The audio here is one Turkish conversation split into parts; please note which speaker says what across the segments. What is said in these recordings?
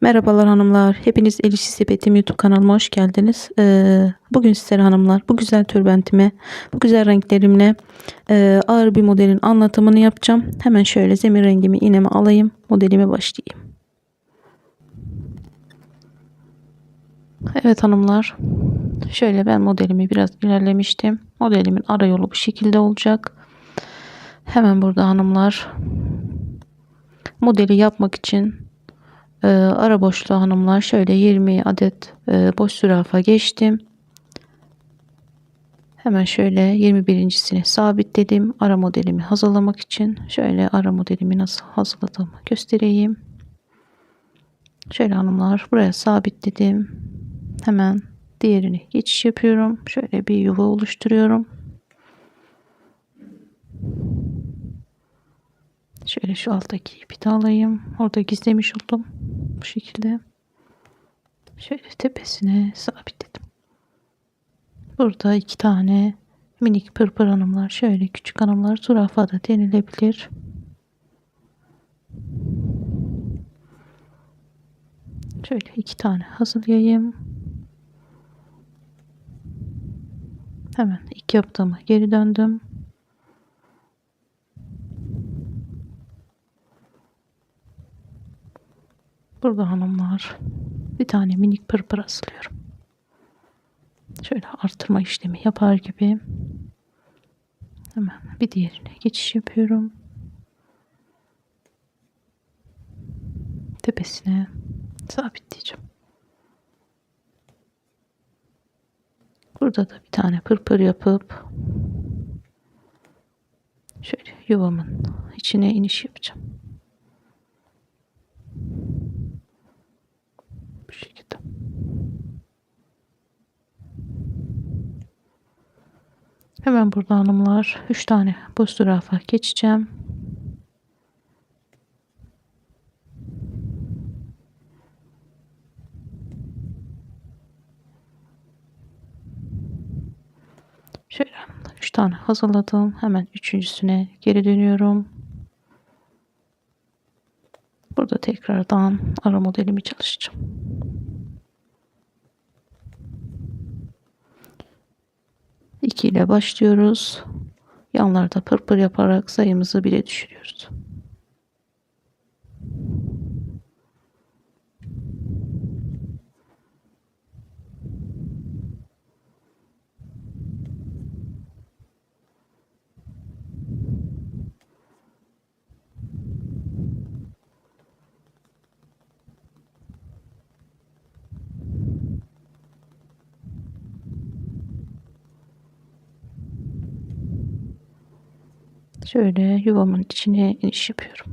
Speaker 1: Merhabalar hanımlar. Hepiniz El İşi Sepetim YouTube kanalıma hoş geldiniz. Ee, bugün sizlere hanımlar bu güzel tülbentime, bu güzel renklerimle e, ağır bir modelin anlatımını yapacağım. Hemen şöyle zemin rengimi iğneme alayım. Modelime başlayayım. Evet hanımlar. Şöyle ben modelimi biraz ilerlemiştim. Modelimin ara yolu bu şekilde olacak. Hemen burada hanımlar modeli yapmak için e, ara boşluğu hanımlar şöyle 20 adet e, boş zürafa geçtim. Hemen şöyle 21.sini sabitledim. Ara modelimi hazırlamak için şöyle ara modelimi nasıl hazırladığımı göstereyim. Şöyle hanımlar buraya sabitledim. Hemen diğerini geçiş yapıyorum. Şöyle bir yuva oluşturuyorum. Şöyle şu alttaki ipi de alayım. Orada gizlemiş oldum. Bu şekilde. Şöyle tepesine sabitledim. Burada iki tane minik pırpır hanımlar. Şöyle küçük hanımlar zürafa da denilebilir. Şöyle iki tane hazırlayayım. Hemen ilk yaptığıma geri döndüm. Burada hanımlar bir tane minik pırpır asılıyorum. Şöyle artırma işlemi yapar gibi hemen bir diğerine geçiş yapıyorum. Tepesine sabitleyeceğim. Burada da bir tane pırpır yapıp şöyle yuvamın içine iniş yapacağım. Bu şekilde. Hemen burada hanımlar 3 tane boş zürafa geçeceğim. Şöyle 3 tane hazırladım. Hemen üçüncüsüne geri dönüyorum. Burada tekrardan ara modelimi çalışacağım. İki ile başlıyoruz. Yanlarda pırpır yaparak sayımızı bire düşürüyoruz. Şöyle yuvamın içine iniş yapıyorum.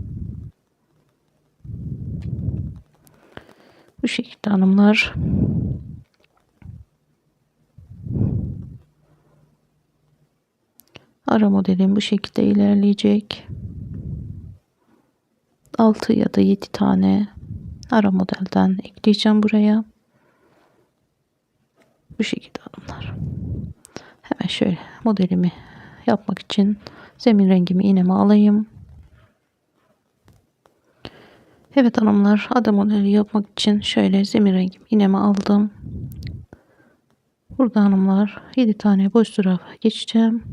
Speaker 1: Bu şekilde hanımlar. Ara modelim bu şekilde ilerleyecek. 6 ya da 7 tane ara modelden ekleyeceğim buraya. Bu şekilde hanımlar. Hemen şöyle modelimi yapmak için zemin rengimi iğneme alayım. Evet hanımlar ada modeli yapmak için şöyle zemin rengimi iğneme aldım. Burada hanımlar 7 tane boş zürafa geçeceğim.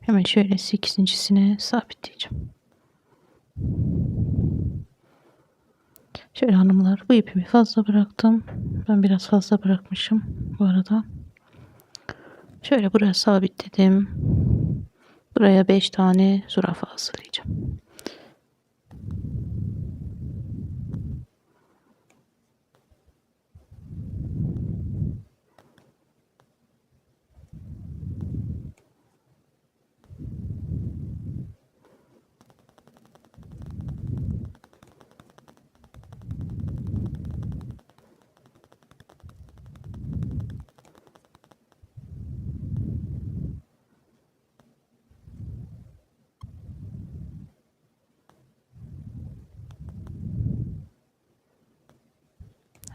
Speaker 1: Hemen şöyle 8.sine sabitleyeceğim. Şöyle hanımlar bu ipimi fazla bıraktım. Ben biraz fazla bırakmışım bu arada. Şöyle buraya sabitledim. Buraya 5 tane zürafa hazırlayacağım.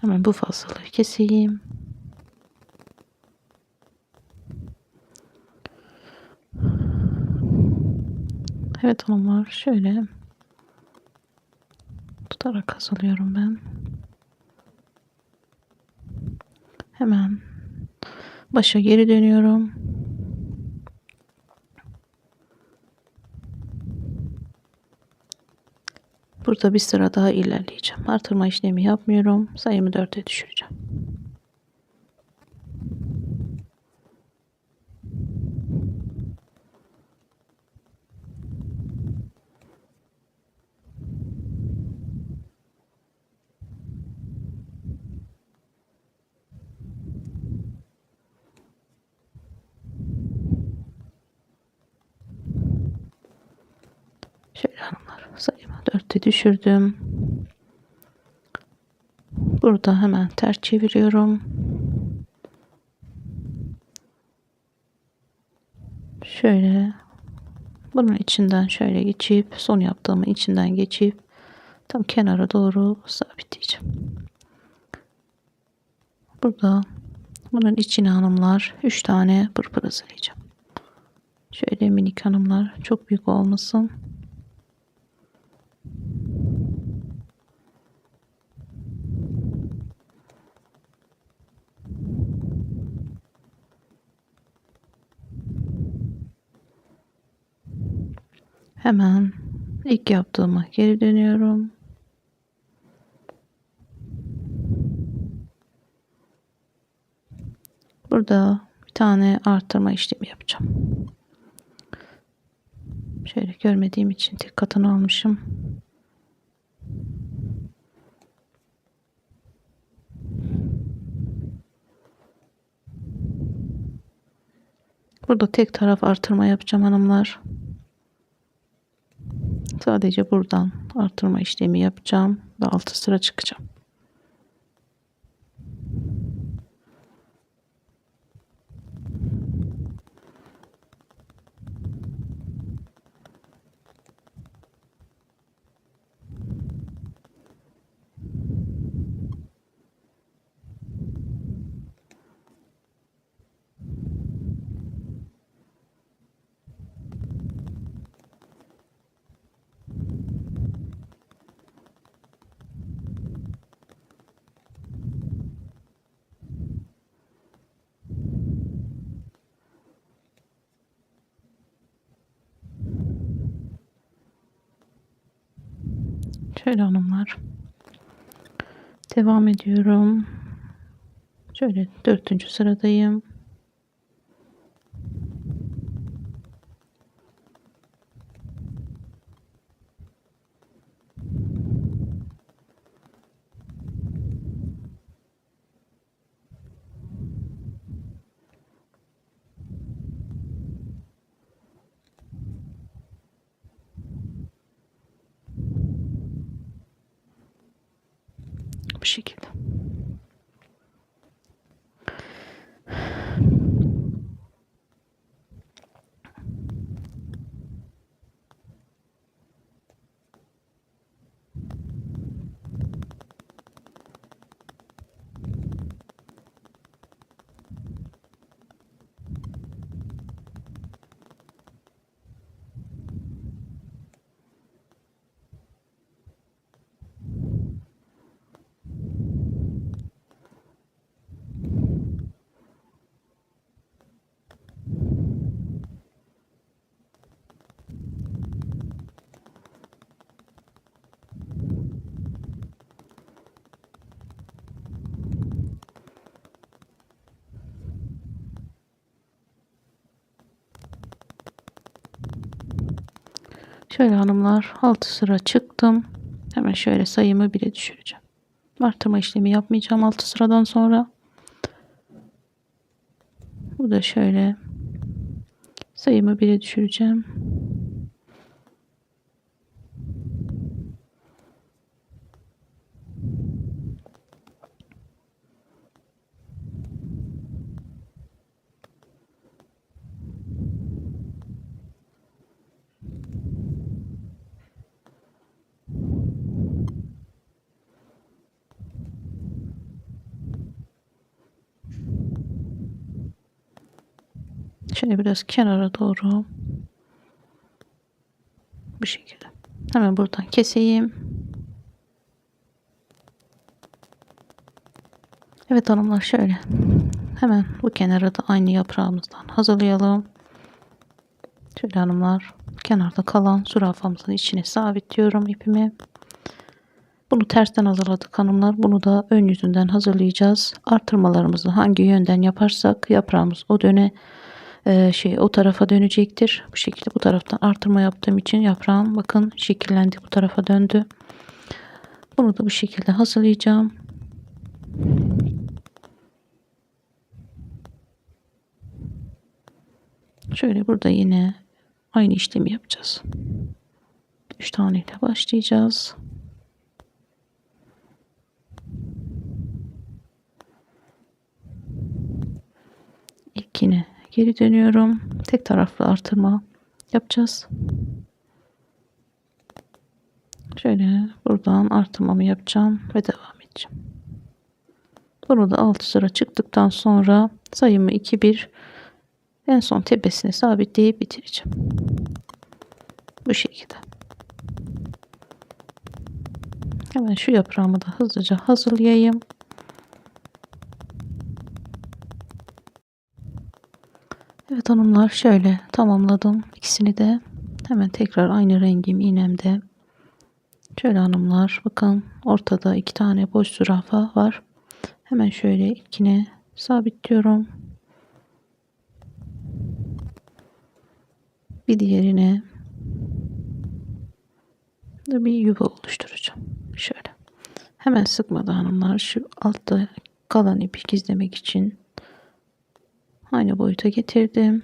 Speaker 1: Hemen bu fazlalığı keseyim. Evet hanımlar şöyle tutarak hazırlıyorum ben. Hemen başa geri dönüyorum. Burada bir sıra daha ilerleyeceğim. Artırma işlemi yapmıyorum. Sayımı 4'e düşüreceğim. Şöyle hanımlar sayımı 4'te düşürdüm. Burada hemen ters çeviriyorum. Şöyle bunun içinden şöyle geçip son yaptığımın içinden geçip tam kenara doğru sabitleyeceğim. Burada bunun içine hanımlar 3 tane pırpır hazırlayacağım. Şöyle minik hanımlar çok büyük olmasın. Hemen ilk yaptığıma geri dönüyorum. Burada bir tane artırma işlemi yapacağım. Şöyle görmediğim için tek katını almışım. Burada tek taraf artırma yapacağım hanımlar. Sadece buradan artırma işlemi yapacağım ve altı sıra çıkacağım. Şöyle hanımlar. Devam ediyorum. Şöyle dördüncü sıradayım. Bu şekilde. Şöyle hanımlar 6 sıra çıktım. Hemen şöyle sayımı 1'e düşüreceğim. Artırma işlemi yapmayacağım 6 sıradan sonra. Bu da şöyle sayımı 1'e düşüreceğim. Şöyle biraz kenara doğru bu şekilde. Hemen buradan keseyim. Evet hanımlar şöyle. Hemen bu kenara da aynı yaprağımızdan hazırlayalım. Şöyle hanımlar kenarda kalan zürafamızın içine sabitliyorum ipimi. Bunu tersten hazırladık hanımlar. Bunu da ön yüzünden hazırlayacağız. Artırmalarımızı hangi yönden yaparsak yaprağımız o döne e, şey o tarafa dönecektir. Bu şekilde bu taraftan artırma yaptığım için yaprağım bakın şekillendi bu tarafa döndü. Bunu da bu şekilde hazırlayacağım. Şöyle burada yine aynı işlemi yapacağız. 3 tane ile başlayacağız. İlkine geri dönüyorum. Tek taraflı artırma yapacağız. Şöyle buradan artırmamı yapacağım ve devam edeceğim. Bunu da 6 sıra çıktıktan sonra sayımı 2 1 en son tepesine sabitleyip bitireceğim. Bu şekilde. Hemen şu yaprağımı da hızlıca hazırlayayım. Evet hanımlar şöyle tamamladım ikisini de. Hemen tekrar aynı rengim iğnemde. Şöyle hanımlar bakın ortada iki tane boş zürafa var. Hemen şöyle ikine sabitliyorum. Bir diğerine da bir yuva oluşturacağım. Şöyle. Hemen sıkmadan hanımlar şu altta kalan ipi gizlemek için aynı boyuta getirdim.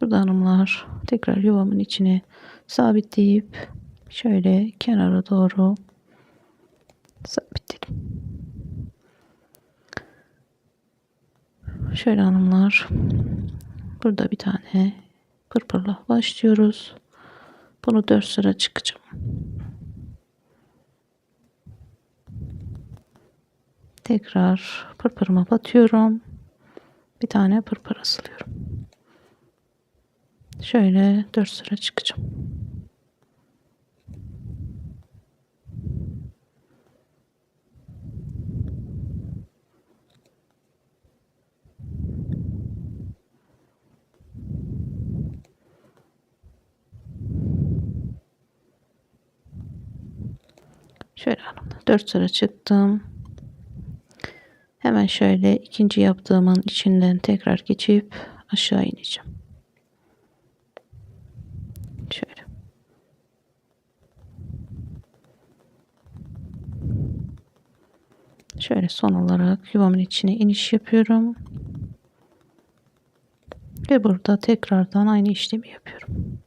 Speaker 1: Burada hanımlar tekrar yuvamın içine sabitleyip şöyle kenara doğru sabitledim. Şöyle hanımlar burada bir tane pırpırla başlıyoruz. Bunu 4 sıra çıkacağım. Tekrar pırpırıma batıyorum. Bir tane pırpır asılıyorum. Şöyle 4 sıra çıkacağım. Şöyle hanımla 4 sıra çıktım. Hemen şöyle ikinci yaptığımın içinden tekrar geçip aşağı ineceğim. Şöyle. Şöyle son olarak yuvamın içine iniş yapıyorum. Ve burada tekrardan aynı işlemi yapıyorum.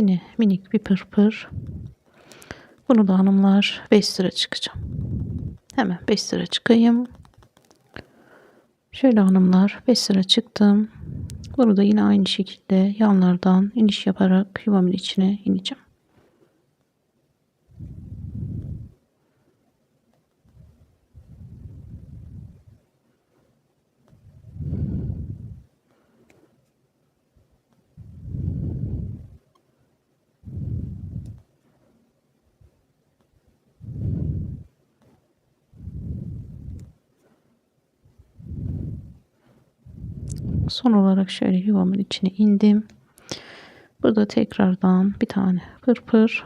Speaker 1: Yine minik bir pırpır. Bunu da hanımlar 5 sıra çıkacağım. Hemen 5 sıra çıkayım. Şöyle hanımlar 5 sıra çıktım. Bunu da yine aynı şekilde yanlardan iniş yaparak yuvamın içine ineceğim. Son olarak şöyle yuvamın içine indim. Burada tekrardan bir tane pırpır.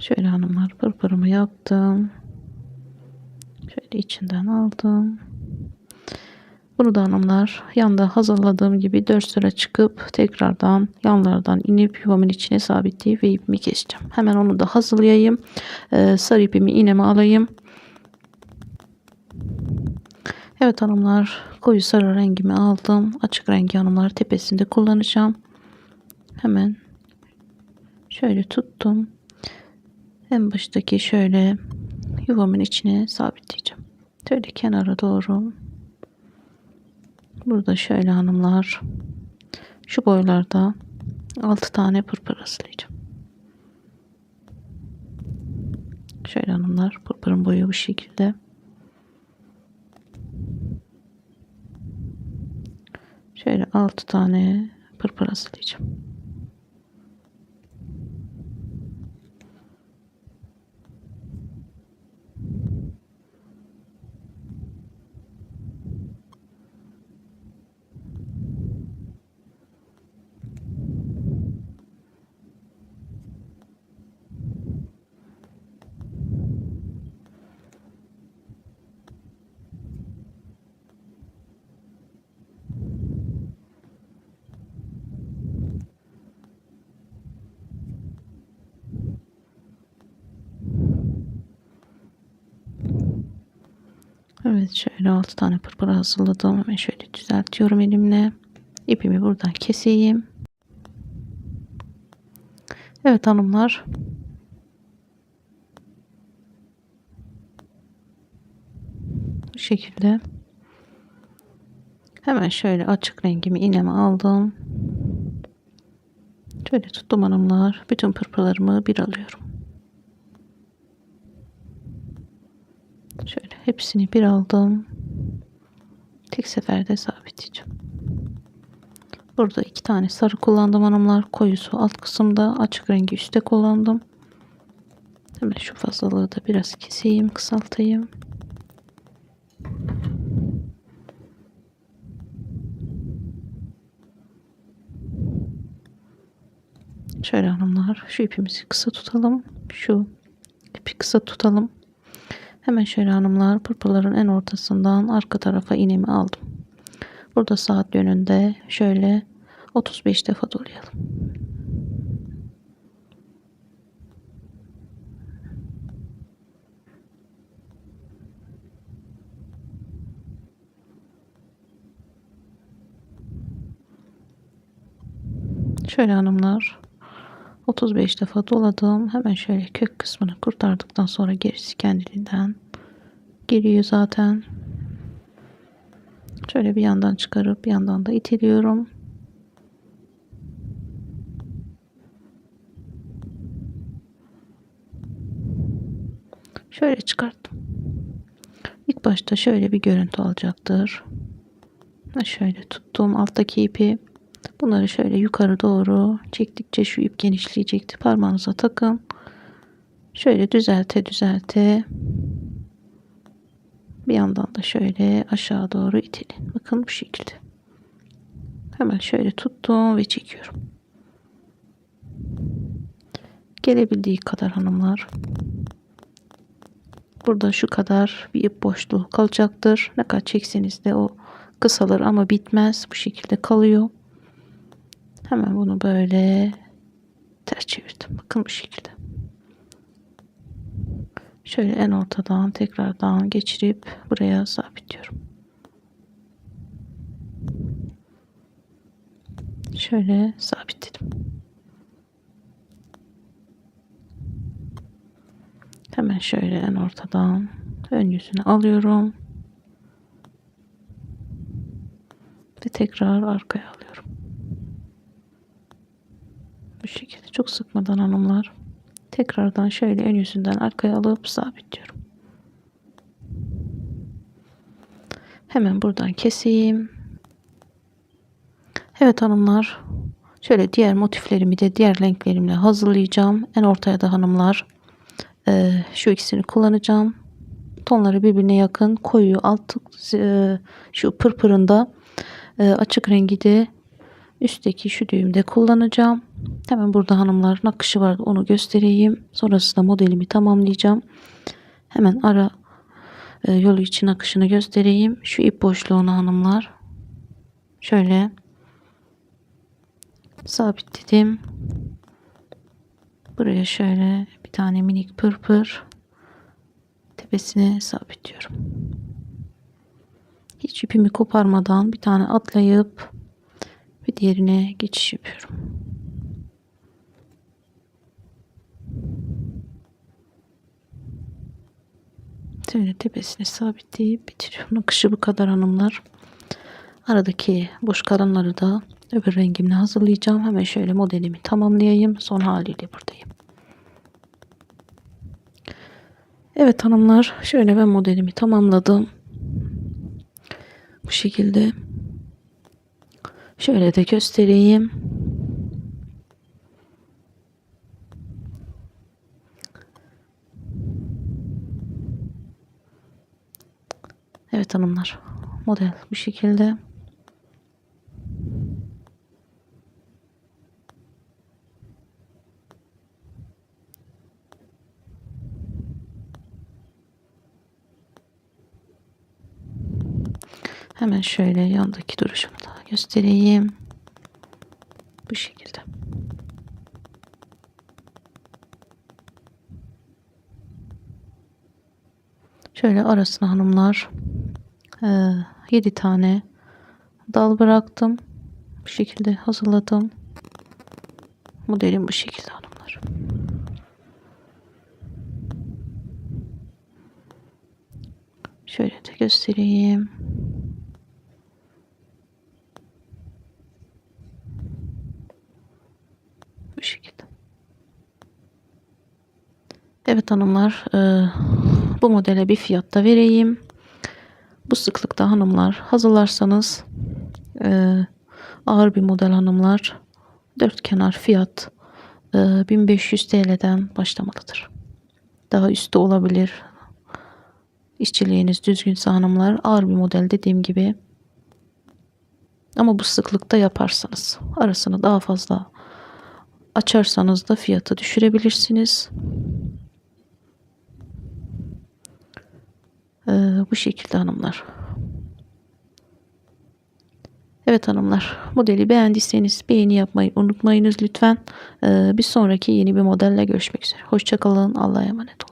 Speaker 1: Şöyle hanımlar pırpırımı yaptım. Şöyle içinden aldım. Bunu da hanımlar yanda hazırladığım gibi 4 sıra çıkıp tekrardan yanlardan inip yuvamın içine sabitleyip ve ipimi keseceğim. Hemen onu da hazırlayayım. Ee, sarı ipimi iğneme alayım. Evet hanımlar koyu sarı rengimi aldım. Açık rengi hanımlar tepesinde kullanacağım. Hemen şöyle tuttum. En baştaki şöyle yuvamın içine sabitleyeceğim. Şöyle kenara doğru Burada şöyle hanımlar şu boylarda 6 tane pırpır asılayacağım. Şöyle hanımlar pırpırın boyu bu şekilde. Şöyle 6 tane pırpır asılayacağım. Evet şöyle 6 tane pırpır hazırladım. Hemen şöyle düzeltiyorum elimle. İpimi buradan keseyim. Evet hanımlar. Bu şekilde. Hemen şöyle açık rengimi iğneme aldım. Şöyle tuttum hanımlar. Bütün pırpırlarımı bir alıyorum. Şöyle hepsini bir aldım. Tek seferde sabitleyeceğim. Burada iki tane sarı kullandım hanımlar. Koyusu alt kısımda açık rengi üstte kullandım. Hemen şu fazlalığı da biraz keseyim, kısaltayım. Şöyle hanımlar şu ipimizi kısa tutalım. Şu ipi kısa tutalım. Hemen şöyle hanımlar pırpırların en ortasından arka tarafa iğnemi aldım. Burada saat yönünde şöyle 35 defa dolayalım. Şöyle hanımlar 35 defa doladım. Hemen şöyle kök kısmını kurtardıktan sonra gerisi kendiliğinden geliyor zaten. Şöyle bir yandan çıkarıp bir yandan da itiliyorum. Şöyle çıkarttım. İlk başta şöyle bir görüntü alacaktır. Şöyle tuttum alttaki ipi Bunları şöyle yukarı doğru çektikçe şu ip genişleyecekti. Parmağınıza takın. Şöyle düzelte düzelte bir yandan da şöyle aşağı doğru itelin. Bakın bu şekilde. Hemen şöyle tuttum ve çekiyorum. Gelebildiği kadar hanımlar. Burada şu kadar bir ip boşluğu kalacaktır. Ne kadar çekseniz de o kısalır ama bitmez. Bu şekilde kalıyor. Hemen bunu böyle ters çevirdim. Bakın bu şekilde. Şöyle en ortadan tekrardan geçirip buraya sabitliyorum. Şöyle sabitledim. Hemen şöyle en ortadan ön yüzünü alıyorum. Ve tekrar arkaya alıyorum. Bu şekilde çok sıkmadan hanımlar. Tekrardan şöyle ön yüzünden arkaya alıp sabitliyorum. Hemen buradan keseyim. Evet hanımlar. Şöyle diğer motiflerimi de diğer renklerimle hazırlayacağım. En ortaya da hanımlar e, şu ikisini kullanacağım. Tonları birbirine yakın koyu alt e, şu pırpırında e, açık rengi de üstteki şu düğümde kullanacağım. Hemen burada hanımlar nakışı var onu göstereyim. Sonrasında modelimi tamamlayacağım. Hemen ara e, yolu için akışını göstereyim. Şu ip boşluğunu hanımlar şöyle sabitledim. Buraya şöyle bir tane minik pırpır tepesine sabitliyorum. Hiç ipimi koparmadan bir tane atlayıp bir diğerine geçiş yapıyorum. Şöyle tepesini sabitleyip bitiriyorum. Nakışı bu kadar hanımlar. Aradaki boş kalanları da öbür rengimle hazırlayacağım. Hemen şöyle modelimi tamamlayayım. Son haliyle buradayım. Evet hanımlar şöyle ben modelimi tamamladım. Bu şekilde Şöyle de göstereyim. Evet hanımlar. Model bu şekilde. Hemen şöyle yandaki duruşumu da göstereyim. Bu şekilde. Şöyle arasına hanımlar 7 tane dal bıraktım. Bu şekilde hazırladım. Modelim bu şekilde hanımlar. Şöyle de göstereyim. Bu şekilde. Evet hanımlar e, bu modele bir fiyat da vereyim. Bu sıklıkta hanımlar hazırlarsanız e, ağır bir model hanımlar dört kenar fiyat e, 1500 TL'den başlamalıdır. Daha üstü olabilir. İşçiliğiniz düzgünse hanımlar ağır bir model dediğim gibi ama bu sıklıkta yaparsanız arasını daha fazla açarsanız da fiyatı düşürebilirsiniz. Ee, bu şekilde hanımlar. Evet hanımlar modeli beğendiyseniz beğeni yapmayı unutmayınız lütfen. Ee, bir sonraki yeni bir modelle görüşmek üzere. Hoşçakalın. Allah'a emanet olun.